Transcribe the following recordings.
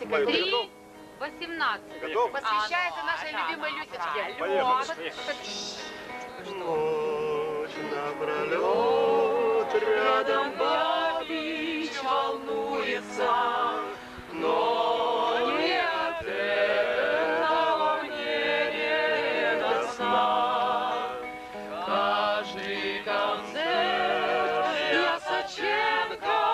Люсика. Три, восемнадцать. Готов? Посвящается А, нашей да, любимой Люсечке. Поехали. Ночь напролет рядом Бабич волнуется, но не от этого мне не до сна. Каждый концерт я Саченко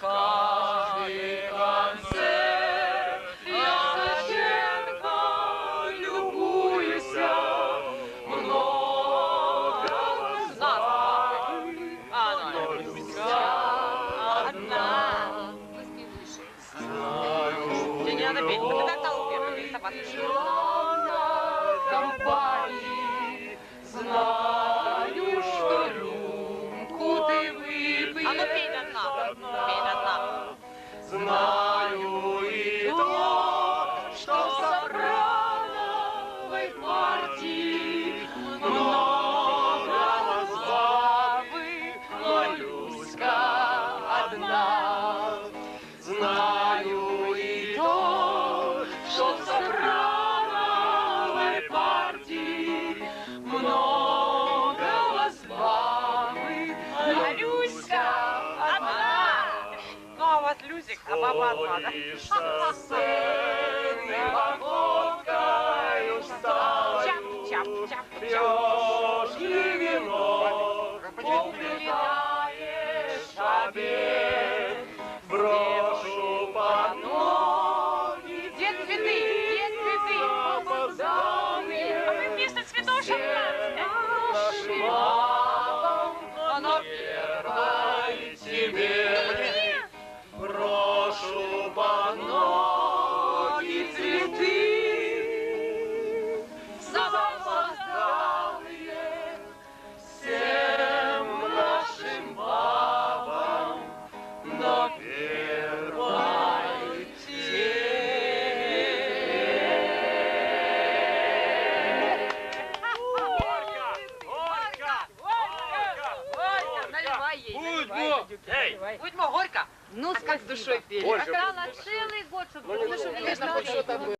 каждый концерт я любуюсь, много славы, она Люська одна. Тебе не знаю, что рюмку ты выпьешь. А ну пей до дна, пей до дна. Знаю и то, что в партии много славы, но Люська одна. Знаю и то, что Люсик, а баба одна, да? Будьмо! Горько. Ну, как с душой пели. Целый год, чтобы Ну,